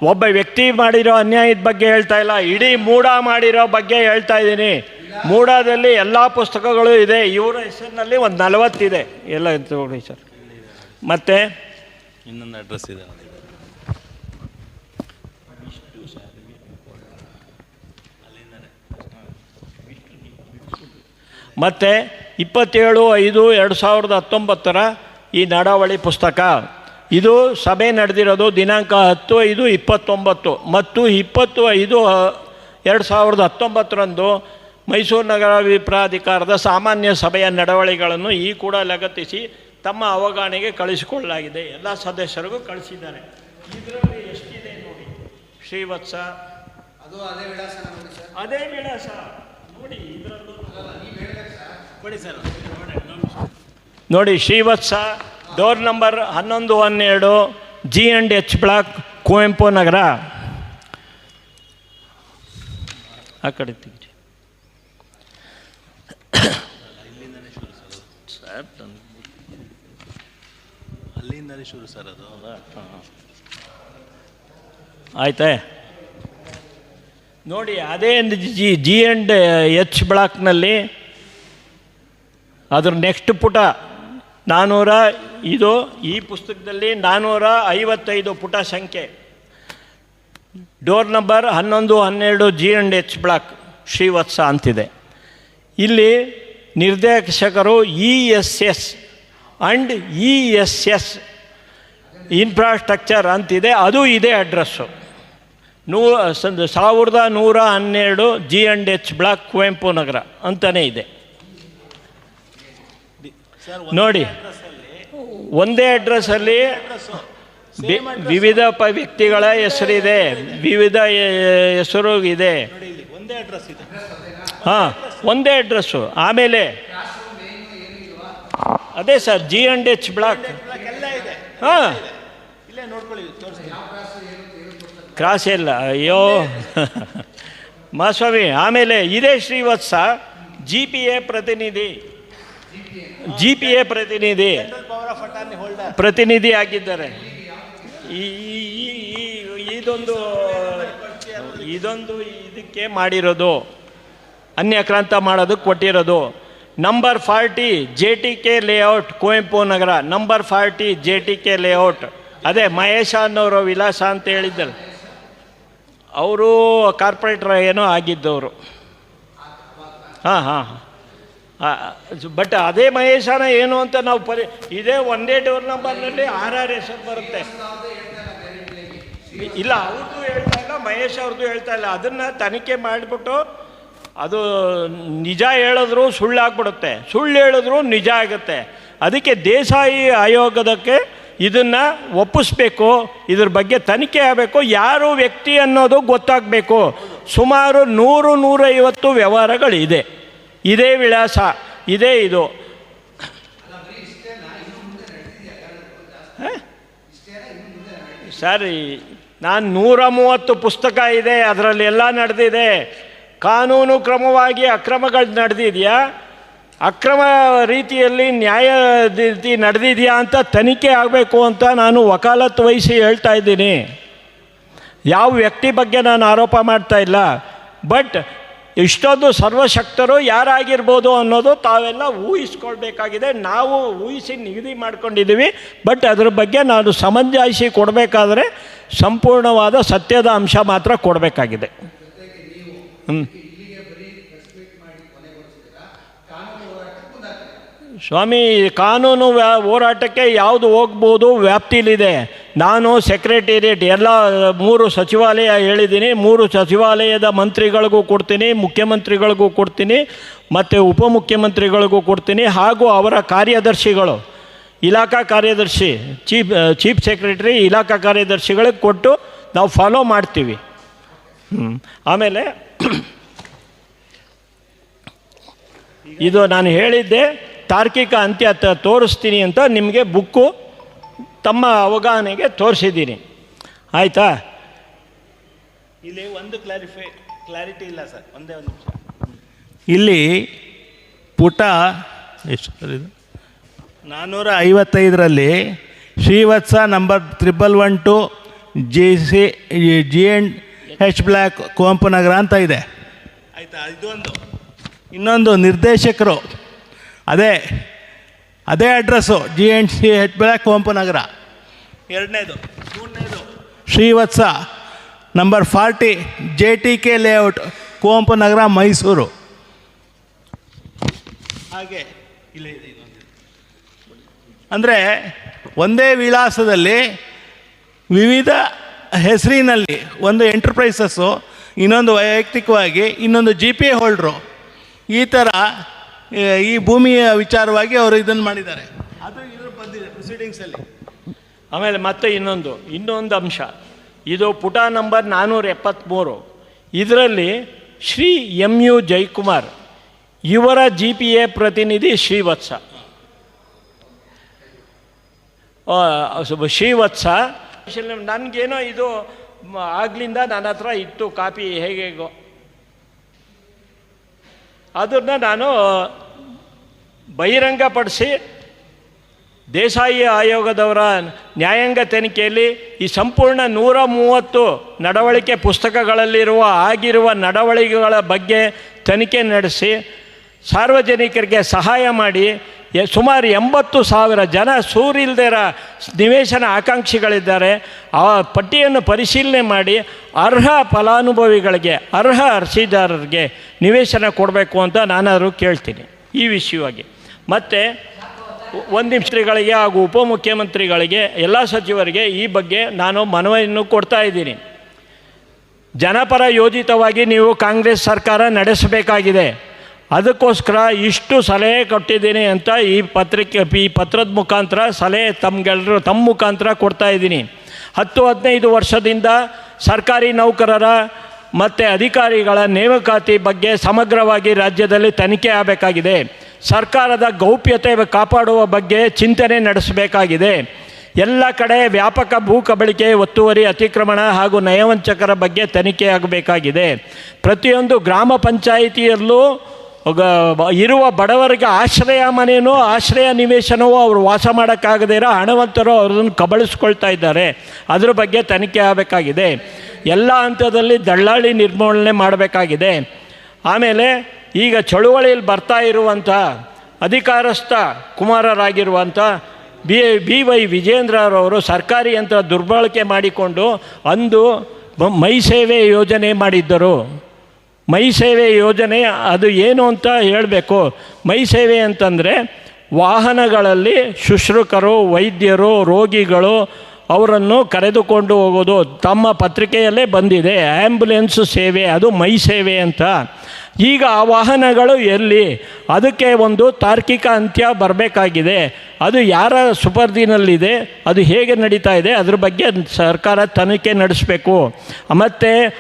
ಒಬ್ಬ ವ್ಯಕ್ತಿ ಮಾಡಿರೋ ಅನ್ಯಾಯದ ಬಗ್ಗೆ ಹೇಳ್ತಾ ಇಲ್ಲ. ಇಡೀ ಮೂಡ ಮಾಡಿರೋ ಬಗ್ಗೆ ಹೇಳ್ತಾ ಇದ್ದೀನಿ. ಮೂಡಾದಲ್ಲಿ ಎಲ್ಲ ಪುಸ್ತಕಗಳು ಇದೆ. ಇವರ ಹೆಸರಿನಲ್ಲಿ ಒಂದು ನಲವತ್ತಿದೆ. ಎಲ್ಲ ತಗೊಳ್ಳಿ ಸರ್. ಮತ್ತೆ? ಇನ್ನೊಂದು ಅಡ್ರೆಸ್ ಇದೆ ಮತ್ತೆ ಮತ್ತು? ಇಪ್ಪತ್ತೇಳು ಐದು ಎರಡು ಸಾವಿರದ ಹತ್ತೊಂಬತ್ತರ ಈ ನಡಾವಳಿ ಪುಸ್ತಕ. ಇದು ಸಭೆ ನಡೆದಿರೋದು ದಿನಾಂಕ ಹತ್ತು ಐದು ಇಪ್ಪತ್ತೊಂಬತ್ತು ಮತ್ತು ಇಪ್ಪತ್ತು ಐದು ಎರಡು ಸಾವಿರದ ಹತ್ತೊಂಬತ್ತರಂದು ಮೈಸೂರು ನಗರ ಪ್ರಾಧಿಕಾರದ ಸಾಮಾನ್ಯ ಸಭೆಯ ನಡವಳಿಗಳನ್ನು ಈ ಕೂಡ ಲಗತ್ತಿಸಿ ತಮ್ಮ ಅವಗಾಣಿಗೆ ಕಳಿಸಿಕೊಳ್ಳಲಾಗಿದೆ. ಎಲ್ಲ ಸದಸ್ಯರಿಗೂ ಕಳಿಸಿದ್ದಾರೆ. ಇದರಲ್ಲಿ ಎಷ್ಟಿದೆ ನೋಡಿ. ಶ್ರೀವತ್ಸ. ಅದು ಅದೇ ವಿಳಾಸ ಅದೇ ವಿಳಾಸ. ನೋಡಿ ಇದರಲ್ಲೂ ನೋಡಿ ಶ್ರೀವತ್ಸ ಡೋರ್ ನಂಬರ್ ಹನ್ನೊಂದು ಹನ್ನೆರಡು G and H block Kuvempu Nagar. ಆ ಕಡೆ ತೆಗೀರಿ. ಸರ್ ಅಲ್ಲಿಂದಲೇ ಶುರು ಸರ್ ಅದು. ಆಯ್ತಾ? ನೋಡಿ ಅದೇ ಜಿ ಜಿ ಆ್ಯಂಡ್ ಎಚ್ ಬ್ಲಾಕ್ನಲ್ಲಿ ಅದ್ರ ನೆಕ್ಸ್ಟ್ ಪುಟ ನಾನ್ನೂರ ಇದು ಈ ಪುಸ್ತಕದಲ್ಲಿ ನಾನ್ನೂರ ಐವತ್ತೈದು ಪುಟ ಸಂಖ್ಯೆ. ಡೋರ್ ನಂಬರ್ ಹನ್ನೊಂದು, ಹನ್ನೆರಡು G and H block Shrivatsa ಅಂತಿದೆ. ಇಲ್ಲಿ ನಿರ್ದೇಶಕರು E S S and E S S infrastructure ಅಂತಿದೆ. ಅದು ಇದೇ ಅಡ್ರೆಸ್ಸು ನೂ ಸಾವಿರದ ನೂರ ಹನ್ನೆರಡು G and H block Kuvempu Nagar ಅಂತಲೇ ಇದೆ. ನೋಡಿ ಒಂದೇ ಅಡ್ರೆಸ್ಸಲ್ಲಿ ವಿವಿಧ ಪ ವ್ಯಕ್ತಿಗಳ ಹೆಸರಿದೆ. ವಿವಿಧ ಹೆಸರು ಇದೆ. ಹಾಂ ಒಂದೇ ಅಡ್ರೆಸ್ಸು ಆಮೇಲೆ ಅದೇ sir G and H block ಹಾಂ. ಕ್ರಾಸ್ ಇಲ್ಲ ಅಯ್ಯೋ. ಮಾಸ್ವಾಮಿ ಆಮೇಲೆ ಇದೇ ಶ್ರೀವತ್ಸ ಜಿ ಪಿ ಎ ಪ್ರತಿನಿಧಿ. ಜಿ ಪಿ ಎ ಪ್ರತಿನಿಧಿ. ಪ್ರತಿನಿಧಿ ಆಗಿದ್ದಾರೆ. ಈ ಇದೊಂದು ಇದೊಂದು ಇದಕ್ಕೆ ಮಾಡಿರೋದು. ಅನ್ಯಕ್ರಾಂತ ಮಾಡೋದಕ್ಕೆ ಕೊಟ್ಟಿರೋದು. Number forty J T K layout Kuvempu Nagar. Number forty J T K layout ಅದೇ ಮಹೇಶ ಅನ್ನೋರು ವಿಲಾಸ ಅಂತ ಹೇಳಿದ್ದರು ಅವರು ಕಾರ್ಪೊರೇಟರ್ ಏನೋ ಆಗಿದ್ದವರು. ಹಾಂ ಹಾಂ. ಬಟ್ ಅದೇ ಮಹೇಶನ ಏನು ಅಂತ ನಾವು ಪರಿ, ಇದೇ ಒಂದೇ ಡೋರ್ ನಂಬರ್ನಲ್ಲಿ ಆರ್ ಆರ್ ಎಸ್ ಬರುತ್ತೆ. ಇಲ್ಲ ಅವ್ರದ್ದು ಹೇಳ್ತಾ ಇಲ್ಲ, ಮಹೇಶ್ ಅವ್ರದ್ದು ಹೇಳ್ತಾ ಇಲ್ಲ. ಅದನ್ನು ತನಿಖೆ ಮಾಡಿಬಿಟ್ಟು ಅದು ನಿಜ ಹೇಳಿದ್ರು ಸುಳ್ಳಾಗ್ಬಿಡುತ್ತೆ. ಸುಳ್ಳು ಹೇಳಿದ್ರು ನಿಜ ಆಗುತ್ತೆ. ಅದಕ್ಕೆ ದೇಸಾಯಿ ಆಯೋಗದಕ್ಕೆ ಇದನ್ನು ಒಪ್ಪಿಸ್ಬೇಕು. ಇದ್ರ ಬಗ್ಗೆ ತನಿಖೆ ಆಗಬೇಕು. ಯಾರು ವ್ಯಕ್ತಿ ಅನ್ನೋದು ಗೊತ್ತಾಗಬೇಕು. ಸುಮಾರು ನೂರು ನೂರೈವತ್ತು ವ್ಯವಹಾರಗಳಿದೆ. ಇದೇ ವಿಳಾಸ, ಇದೇ ಇದು. ಸರಿ, ನಾನು ನೂರ ಮೂವತ್ತು ಪುಸ್ತಕ ಇದೆ, ಅದರಲ್ಲಿ ಎಲ್ಲ ನಡೆದಿದೆ. ಕಾನೂನು ಕ್ರಮವಾಗಿ ಅಕ್ರಮಗಳು ನಡೆದಿದೆಯಾ? ಅಕ್ರಮ ರೀತಿಯಲ್ಲಿ ನ್ಯಾಯ ರೀತಿ ನಡೆದಿದೆಯಾ ಅಂತ ತನಿಖೆ ಆಗಬೇಕು ಅಂತ ನಾನು ವಕಾಲತ್ತು ವಹಿಸಿ ಹೇಳ್ತಾ ಇದ್ದೀನಿ. ಯಾವ ವ್ಯಕ್ತಿ ಬಗ್ಗೆ ನಾನು ಆರೋಪ ಮಾಡ್ತಾ ಇಲ್ಲ. ಬಟ್ ಇಷ್ಟೊಂದು ಸರ್ವಶಕ್ತರು ಯಾರಾಗಿರ್ಬೋದು ಅನ್ನೋದು ತಾವೆಲ್ಲ ಊಹಿಸ್ಕೊಳ್ಬೇಕಾಗಿದೆ. ನಾವು ಊಹಿಸಿ ನಿಗದಿ ಮಾಡ್ಕೊಂಡಿದ್ದೀವಿ. ಬಟ್ ಅದ್ರ ಬಗ್ಗೆ ನಾನು ಸಮಂಜಾಯಿಸಿ ಕೊಡಬೇಕಾದ್ರೆ ಸಂಪೂರ್ಣವಾದ ಸತ್ಯದ ಅಂಶ ಮಾತ್ರ ಕೊಡಬೇಕಾಗಿದೆ. ಹ್ಞೂ ಸ್ವಾಮಿ, ಕಾನೂನು ವ್ಯಾ ಹೋರಾಟಕ್ಕೆ ಯಾವುದು ಹೋಗ್ಬೋದು ವ್ಯಾಪ್ತಿಲಿದೆ. ನಾನು ಸೆಕ್ರೆಟೇರಿಯೇಟ್ ಎಲ್ಲ ಮೂರು ಸಚಿವಾಲಯ ಹೇಳಿದ್ದೀನಿ, ಮೂರು ಸಚಿವಾಲಯದ ಮಂತ್ರಿಗಳಿಗೂ ಕೊಡ್ತೀನಿ, ಮುಖ್ಯಮಂತ್ರಿಗಳಿಗೂ ಕೊಡ್ತೀನಿ, ಮತ್ತು ಉಪಮುಖ್ಯಮಂತ್ರಿಗಳಿಗೂ ಕೊಡ್ತೀನಿ, ಹಾಗೂ ಅವರ ಕಾರ್ಯದರ್ಶಿಗಳು, ಇಲಾಖಾ ಕಾರ್ಯದರ್ಶಿ ಚೀಫ್ ಚೀಫ್ ಸೆಕ್ರೆಟರಿ ಇಲಾಖಾ ಕಾರ್ಯದರ್ಶಿಗಳಿಗೆ ಕೊಟ್ಟು ನಾವು ಫಾಲೋ ಮಾಡ್ತೀವಿ. ಆಮೇಲೆ ಇದು ನಾನು ಹೇಳಿದ್ದೆ, ತಾರ್ಕಿಕ ಅಂತ್ಯ ತೋರಿಸ್ತೀನಿ ಅಂತ ನಿಮಗೆ ಬುಕ್ಕು ತಮ್ಮ ಅವಗಾಹನೆಗೆ ತೋರಿಸಿದ್ದೀನಿ. ಆಯಿತಾ? ಇಲ್ಲಿ ಒಂದು ಕ್ಲಾರಿಫೈ ಕ್ಲಾರಿಟಿ ಇಲ್ಲ ಸರ್ ಒಂದೇ ಒಂದು ನಿಮಿಷ. ಇಲ್ಲಿ ಪುಟ ಎಷ್ಟು ಸರ್ ಇದು? ನಾನ್ನೂರ ಐವತ್ತೈದರಲ್ಲಿ Shrivatsa number triple one two G C G and H block Kuvempu Nagar ಅಂತ ಇದೆ. ಆಯಿತಾ ಇದೊಂದು. ಇನ್ನೊಂದು ನಿರ್ದೇಶಕರು. ಅದೇ ಅದೇ address, G N C H block Kuvempu Nagar. ಎರಡನೇದು, ಮೂರನೇದು, Shrivatsa, number forty, J T K layout, Kuvempu Nagar, Mysuru. ಹಾಗೆ ಇಲ್ಲಿ. ಅಂದರೆ ಒಂದೇ ವಿಳಾಸದಲ್ಲಿ ವಿವಿಧ ಹೆಸರಿನಲ್ಲಿ ಒಂದು ಎಂಟರ್ಪ್ರೈಸಸ್ಸು, ಇನ್ನೊಂದು ವೈಯಕ್ತಿಕವಾಗಿ, ಇನ್ನೊಂದು ಜಿ ಪಿ ಹೋಲ್ಡ್ರು. ಈ ಥರ ಈ ಭೂಮಿಯ ವಿಚಾರವಾಗಿ ಅವರು ಇದನ್ನು ಮಾಡಿದ್ದಾರೆ. ಅದು ಇದ್ರ ಬಂದಿದೆ ಪ್ರೊಸೀಡಿಂಗ್ಸಲ್ಲಿ ಆಮೇಲೆ ಮತ್ತೆ ಇನ್ನೊಂದು ಇನ್ನೊಂದು ಅಂಶ. ಇದು ಪುಟ ನಂಬರ್ ನಾನ್ನೂರ ಎಪ್ಪತ್ತ್ಮೂರು ಇದರಲ್ಲಿ ಶ್ರೀ ಎಂ ಯು ಜೈಕುಮಾರ್ ಇವರ ಜಿ ಪಿ ಎ ಪ್ರತಿನಿಧಿ ಶ್ರೀವತ್ಸ. ಶ್ರೀವತ್ಸ. ನನಗೇನೋ ಇದು ಮ- ಆಗ್ಲಿಂದ ನನ್ನ ಹತ್ರ ಇತ್ತು ಕಾಪಿ ಹೇಗೆ ಹೇಗೋ. ಅದನ್ನು ನಾನು ಬಹಿರಂಗಪಡಿಸಿ ದೇಸಾಯಿ ಆಯೋಗದವರ ನ್ಯಾಯಾಂಗ ತನಿಖೆಯಲ್ಲಿ ಈ ಸಂಪೂರ್ಣ ನೂರ ಮೂವತ್ತು ನಡವಳಿಕೆ ಪುಸ್ತಕಗಳಲ್ಲಿರುವ ಆಗಿರುವ ನಡವಳಿಕೆಗಳ ಬಗ್ಗೆ ತನಿಖೆ ನಡೆಸಿ ಸಾರ್ವಜನಿಕರಿಗೆ ಸಹಾಯ ಮಾಡಿ ಸುಮಾರು ಎಂಬತ್ತು ಸಾವಿರ ಜನ ಸೂರಿಲ್ದೇರ ನಿವೇಶನ ಆಕಾಂಕ್ಷಿಗಳಿದ್ದಾರೆ. ಆ ಪಟ್ಟಿಯನ್ನು ಪರಿಶೀಲನೆ ಮಾಡಿ ಅರ್ಹ ಫಲಾನುಭವಿಗಳಿಗೆ, ಅರ್ಹ ಅರ್ಜಿದಾರರಿಗೆ ನಿವೇಶನ ಕೊಡಬೇಕು ಅಂತ ನಾನಾದರೂ ಕೇಳ್ತೀನಿ ಈ ವಿಷಯವಾಗಿ. ಮತ್ತು ಒಂದು ನಿಮಿಷಗಳಿಗೆ ಹಾಗೂ ಉಪಮುಖ್ಯಮಂತ್ರಿಗಳಿಗೆ, ಎಲ್ಲ ಸಚಿವರಿಗೆ ಈ ಬಗ್ಗೆ ನಾನು ಮನವಿಯನ್ನು ಕೊಡ್ತಾ ಇದ್ದೀನಿ. ಜನಪರ ಯೋಜಿತವಾಗಿ ನೀವು ಕಾಂಗ್ರೆಸ್ ಸರ್ಕಾರ ನಡೆಸಬೇಕಾಗಿದೆ. ಅದಕ್ಕೋಸ್ಕರ ಇಷ್ಟು ಸಲಹೆ ಕೊಟ್ಟಿದ್ದೀನಿ ಅಂತ ಈ ಪತ್ರಿಕೆ, ಈ ಪತ್ರದ ಮುಖಾಂತರ ಸಲಹೆ ತಮ್ಗೆಲ್ಲರೂ ತಮ್ಮ ಮುಖಾಂತರ ಕೊಡ್ತಾ ಇದ್ದೀನಿ. ಹತ್ತು, ಹದಿನೈದು ವರ್ಷದಿಂದ ಸರ್ಕಾರಿ ನೌಕರರ ಮತ್ತು ಅಧಿಕಾರಿಗಳ ನೇಮಕಾತಿ ಬಗ್ಗೆ ಸಮಗ್ರವಾಗಿ ರಾಜ್ಯದಲ್ಲಿ ತನಿಖೆ ಆಗಬೇಕಾಗಿದೆ. ಸರ್ಕಾರದ ಗೌಪ್ಯತೆ ಕಾಪಾಡುವ ಬಗ್ಗೆ ಚಿಂತನೆ ನಡೆಸಬೇಕಾಗಿದೆ. ಎಲ್ಲ ಕಡೆ ವ್ಯಾಪಕ ಭೂ ಕಬಳಿಕೆ, ಒತ್ತುವರಿ, ಅತಿಕ್ರಮಣ ಹಾಗೂ ನಯವಂಚಕರ ಬಗ್ಗೆ ತನಿಖೆ ಆಗಬೇಕಾಗಿದೆ. ಪ್ರತಿಯೊಂದು ಗ್ರಾಮ ಪಂಚಾಯಿತಿಯಲ್ಲೂ ಇರುವ ಬಡವರಿಗೆ ಆಶ್ರಯ ಮನೆಯೋ ಆಶ್ರಯ ನಿವೇಶನವೋ ಅವರು ವಾಸ ಮಾಡೋಕ್ಕಾಗದೇ ಇರೋ ಹಣವಂತರು ಅವ್ರನ್ನ ಕಬಳಿಸ್ಕೊಳ್ತಾ ಇದ್ದಾರೆ. ಅದ್ರ ಬಗ್ಗೆ ತನಿಖೆ ಆಗಬೇಕಾಗಿದೆ. ಎಲ್ಲ ಹಂತದಲ್ಲಿ ದಳ್ಳಾಳಿ ನಿರ್ಮೂಲನೆ ಮಾಡಬೇಕಾಗಿದೆ. ಆಮೇಲೆ ಈಗ ಚಳುವಳಿಯಲ್ಲಿ ಬರ್ತಾ ಇರುವಂಥ ಅಧಿಕಾರಸ್ಥ ಕುಮಾರರಾಗಿರುವಂಥ ಬಿ ಬಿ ವೈ ವಿಜೇಂದ್ರರವರು ಸರ್ಕಾರಿ ಯಂತ್ರ ದುರ್ಬಳಕೆ ಮಾಡಿಕೊಂಡು ಅಂದು ಮೈ ಸೇವೆ ಯೋಜನೆ ಮಾಡಿದ್ದರು. ಮೈ ಸೇವೆ ಯೋಜನೆ ಅದು ಏನು ಅಂತ ಹೇಳಬೇಕು. ಮೈ ಸೇವೆ ಅಂತಂದರೆ ವಾಹನಗಳಲ್ಲಿ ಶುಶ್ರೂಕರು, ವೈದ್ಯರು, ರೋಗಿಗಳು ಅವರನ್ನು ಕರೆದುಕೊಂಡು ಹೋಗೋದು. ತಮ್ಮ ಪತ್ರಿಕೆಯಲ್ಲೇ ಬಂದಿದೆ ಆ್ಯಂಬುಲೆನ್ಸ್ ಸೇವೆ, ಅದು ಮೈ ಸೇವೆ ಅಂತ. ಈಗ ಆ ವಾಹನಗಳು ಎಲ್ಲಿ? ಅದಕ್ಕೆ ಒಂದು ತಾರ್ಕಿಕ ಅಂತ್ಯ ಬರಬೇಕಾಗಿದೆ. ಅದು ಯಾರ ಸುಪರ್ದಿನಲ್ಲಿದೆ? ಅದು ಹೇಗೆ ನಡೀತಾ ಇದೆ? ಅದ್ರ ಬಗ್ಗೆ ಸರ್ಕಾರ ತನಿಖೆ ನಡೆಸಬೇಕು. ಮತ್ತು